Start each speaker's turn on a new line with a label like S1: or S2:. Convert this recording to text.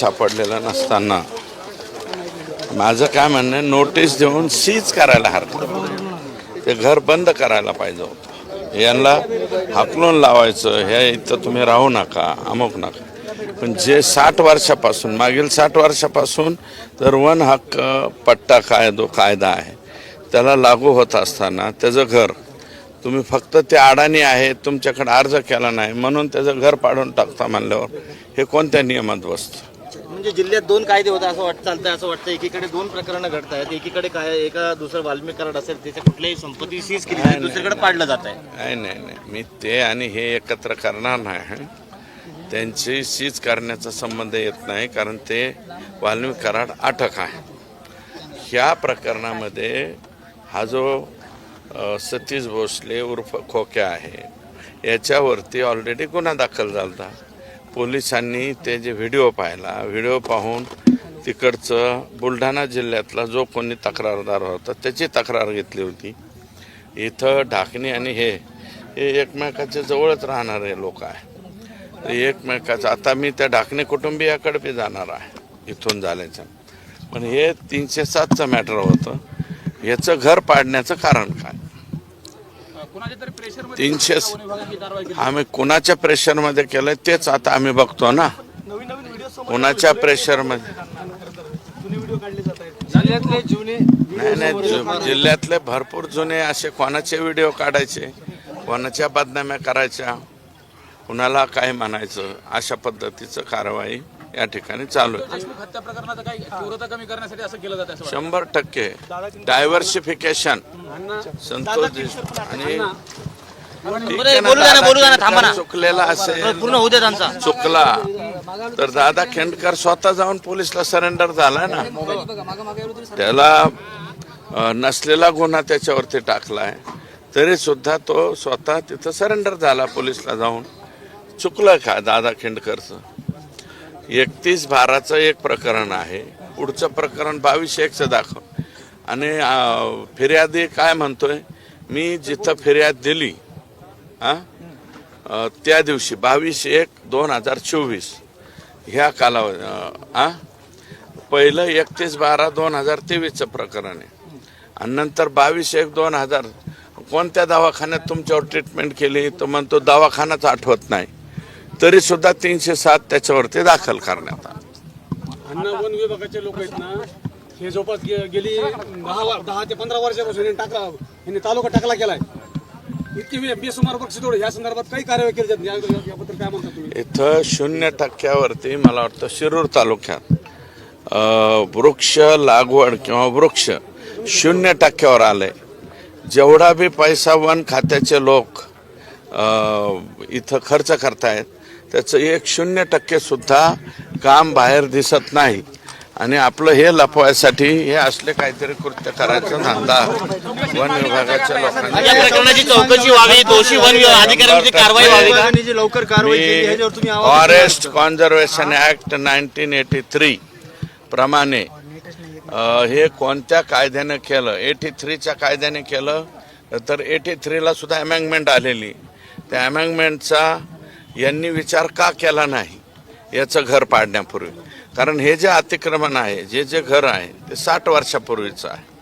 S1: सापडलेला नसताना. माझं काय म्हणणं नोटीस देऊन सीज करायला हरकत ते घर बंद करायला पाहिजे होतं. यांना हाकलून लावायचं हे इथं तुम्ही राहू नका अमुक नका. पण जे साठ वर्षापासून मागील साठ वर्षापासून तर वन हक्क पट्टा कायदो कायदा आहे. त्याला लागू होत असताना त्याचं घर तुम्ही फक्त ते अडाणी आहे तुमच्याकडे अर्ज केला नाही म्हणून त्याचं घर पाडून टाकता म्हणल्यावर हे कोणत्या नियमात बसतं?
S2: म्हणजे जिल्ह्यात दोन कायदे होते असं वाटतं चालतंय असं वाटतं एकीकडे दोन प्रकरणं घडत आहेत एकीकडे काय एका दुसरं वाल्मिक कराड असेल त्याच्या कुठल्याही संपत्ती सीज केली जाते, दुसरीकडे पाडलं जात आहे
S1: नाही नाही नाही. मी ते आणि हे एकत्र करणार नाही. त्यांची सीज करण्याचा संबंध येत नाही कारण ते वाल्मिक कराड अटक आहे. ह्या प्रकरणामध्ये हा जो अ, सतीश भोसले उर्फ खोक्या आहे याच्यावरती ऑलरेडी गुन्हा दाखल झाला होता पोलिसांनी ते जे व्हिडिओ पाहिला व्हिडिओ पाहून तिकडचं बुलढाणा जिल्ह्यातला जो कोणी तक्रारदार होता त्याची तक्रार घेतली होती. इथं ढाकणी आणि हे हे एकमेकाच्या जवळच राहणारे लोक आहे. एकमेकाचं आता मी त्या ढाकणे कुटुंबियाकडे बी जाणार आहे इथून झाल्याचं पण हे तीनशे सातचं मॅटर होतं. याचं घर पाडण्याचं कारण काय? तीनशे आम्ही कुणाच्या प्रेशरमध्ये केलंय तेच आता आम्ही बघतो ना. कुणाच्या प्रेशरमध्ये
S3: जिल्ह्यातले जुने
S1: नाही नाही जिल्ह्यातले भरपूर जुने असे कोणाचे व्हिडिओ काढायचे कोणाच्या बदनाम्या करायच्या कुणाला काय म्हणायचं अशा पद्धतीचं कारवाई या ठिकाणी चालू आहे. शंभर टक्के. डायव्हर्सिफिकेशन संतोष आणि चुकलेला असेल. चुकला. तर दादा खेंडकर स्वतः जाऊन पोलिसला सरेंडर झाला ना. त्याला नसलेला गुन्हा त्याच्यावरती टाकलाय. तरी सुद्धा तो स्वतः तिथं सरेंडर झाला पोलिसला जाऊन. चुकलं का दादा खेंडकरचं? एकतीस बाराचं एक प्रकरण आहे. पुढचं प्रकरण बावीस एकचं दाखव. आणि फिर्यादी काय म्हणतोय? मी जिथं फिर्याद दिली हा त्या दिवशी बावीस एक दोन हजार चोवीस ह्या कालावधी हां पहिलं एकतीस बारा दोन हजार तेवीसचं प्रकरण आहे. आणि नंतर बावीस एक दोन हजार कोणत्या दवाखान्यात तुमच्यावर ट्रीटमेंट केली? तो म्हणतो दवाखानाच आठवत नाही. तरी सुद्धा तीनशे सात त्याच्यावरती दाखल करण्यात आलं.
S4: अन्न वन विभागाचे लोक आहेत ना हे जवळपास गे- गेली दहा वा- दहा ते पंधरा वर्षापासून यांनी टाकला यांनी तालुका टाकला केलाय. इतकी वेळ बेसुमार पक्ष तोड या संदर्भात काही कार्यवाही केली जात नाही. या- याबद्दल काय म्हणता तुम्ही?
S1: इथं शून्य टक्क्यावरती मला वाटतं शिरूर तालुक्यात अ, वृक्ष लागवड किंवा वृक्ष शून्य टक्क्यावर आलंय. जेवढा बी पैसा वन खात्याचे लोक अ, इथं खर्च करतायत त्याचं एक शून्य टक्के सुद्धा काम बाहेर दिसत नाही. आणि आपलं हे लपवायसाठी हे असले काहीतरी कृत्य करायचा धंदा वन विभागाच्या लोकांनी.
S2: चौकशी व्हावी दोषी वन विभाग अधिकाऱ्यांची कारवाई व्हावी
S4: लवकर कारवाई
S1: forest conservation act nineteen eighty three प्रमाणे हे कोणत्या कायद्यानं केलं? एटी थ्रीच्या कायद्याने केलं तर एटी थ्रीला सुद्धा अमेंडमेंट आलेली. त्या अमेंडमेंटचा यांनी विचार का केला नाही? याचं घर पाडण्यापूर्वी. कारण हे जे अतिक्रमण आहे जे जे घर आहे ते साठ वर्षापूर्वीचं आहे.